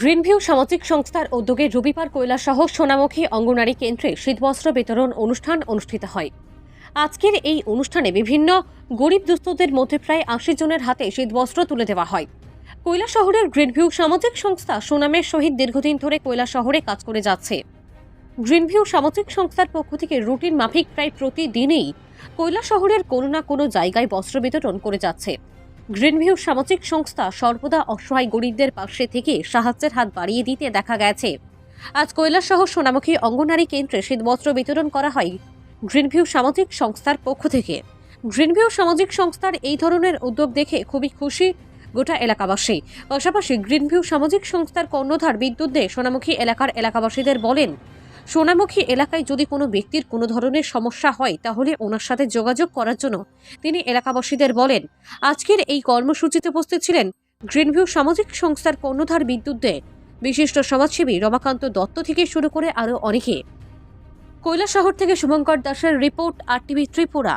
Green View সামাজিক সংস্থার উদ্যোগে রবিবার কৈলাসহ সোনামুখী অঙ্গনারী কেন্দ্রে শীতবস্ত্র বিতরণ অনুষ্ঠান অনুষ্ঠিত হয়। আজকের এই অনুষ্ঠানে বিভিন্ন গরিব দুস্থদের মধ্যে প্রায় আশি জনের হাতে শীতবস্ত্র তুলে দেওয়া হয়। কৈলা শহরের গ্রিনভিউ সামাজিক সংস্থা সুনামের সহিত দীর্ঘদিন ধরে কৈলা শহরে কাজ করে যাচ্ছে। গ্রিনভিউ সামাজিক সংস্থার পক্ষ থেকে রুটিন মাফিক প্রায় প্রতিদিনই কৈলা শহরের কোনো না কোনো জায়গায় বস্ত্র বিতরণ করে যাচ্ছে। গ্রিনভিউ সামাজিক সংস্থা সর্বদা অসহায় গরিবদের পাশে থেকে সাহায্যের হাত বাড়িয়ে দিতে দেখা গেছে। আজ কৈলাসহ সোনামুখী অঙ্গনারী কেন্দ্রে শীতবস্ত্র বিতরণ করা হয় গ্রিনভিউ সামাজিক সংস্থার পক্ষ থেকে। গ্রিনভিউ সামাজিক সংস্থার এই ধরনের উদ্যোগ দেখে খুবই খুশি গোটা এলাকাবাসী। পাশাপাশি গ্রিনভিউ সামাজিক সংস্থার কর্ণধার বিদ্যুৎ দে সোনামুখী এলাকার এলাকাবাসীদের বলেন সোনামুখী এলাকায় যদি কোনো ব্যক্তির কোনো ধরনের সমস্যা হয়, তাহলে ওনার সাথে যোগাযোগ করার জন্য তিনি এলাকাবাসীদের বলেন, আজকের এই কর্মসূচিতে উপস্থিত ছিলেন গ্রিনভিউ সামাজিক সংস্থার কর্ণধার বিদ্যুৎ বিশিষ্ট সমাজসেবী রমাকান্ত দত্ত থেকে শুরু করে আরও অনেকে। কৈলা শহর থেকে শুভঙ্কর দাসের রিপোর্ট আর টিভি ত্রিপুরা।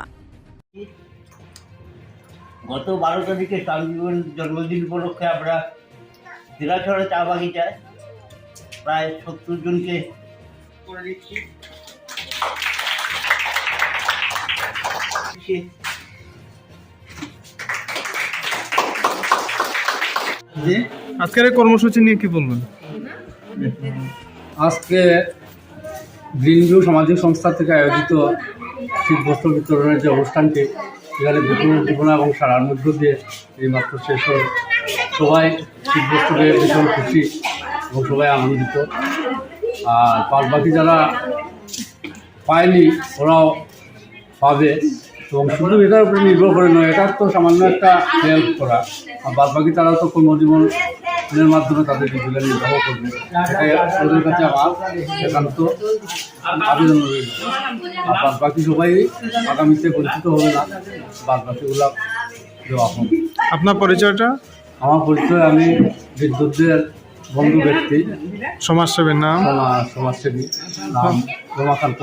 গত বারো তারিখে স্বামীজীবন জন্মদিন উপলক্ষে আমরা চা বাগিচায় প্রায় সত্তর জনকে করে দিচ্ছি আজকের কর্মসূচি নিয়ে কি বলবেন? আজকে গ্রিনভিউ সামাজিক সংস্থা থেকে আয়োজিত শীত বস্ত্র বিতরণের যে অনুষ্ঠানটি এখানে বিপুল জীবনা এবং সারার মধ্য দিয়ে এইমাত্র শেষ হল সবাই শীত বস্ত্র পেয়ে ভীষণ খুশি এবং সবাই আনন্দিত। আর বাদ বাকি যারা পায়নি ওরাও পাবে। এবং শুধু এটার উপরে নির্ভর করে নয় এটা তো সামান্য একটা হেল্প করা। আর বাদ বাকি তারা তো কর্মজীবনের মাধ্যমে তাদের জীবিকা নির্বাহ করবে। এটাই ওদের কাছে আমার একান্ত আবেদন রইল। আর বাদ বাকি সবাই আগামীতে পরিচিত হবে না বাদ বাকিগুলো দেওয়া হবে। আপনার পরিচয়টা? আমার পরিচয় আমি বিদ্যুতের বন্ধু ব্যক্তি। সমাজসেবীর নাম? সমাজসেবী নাম রমাকান্ত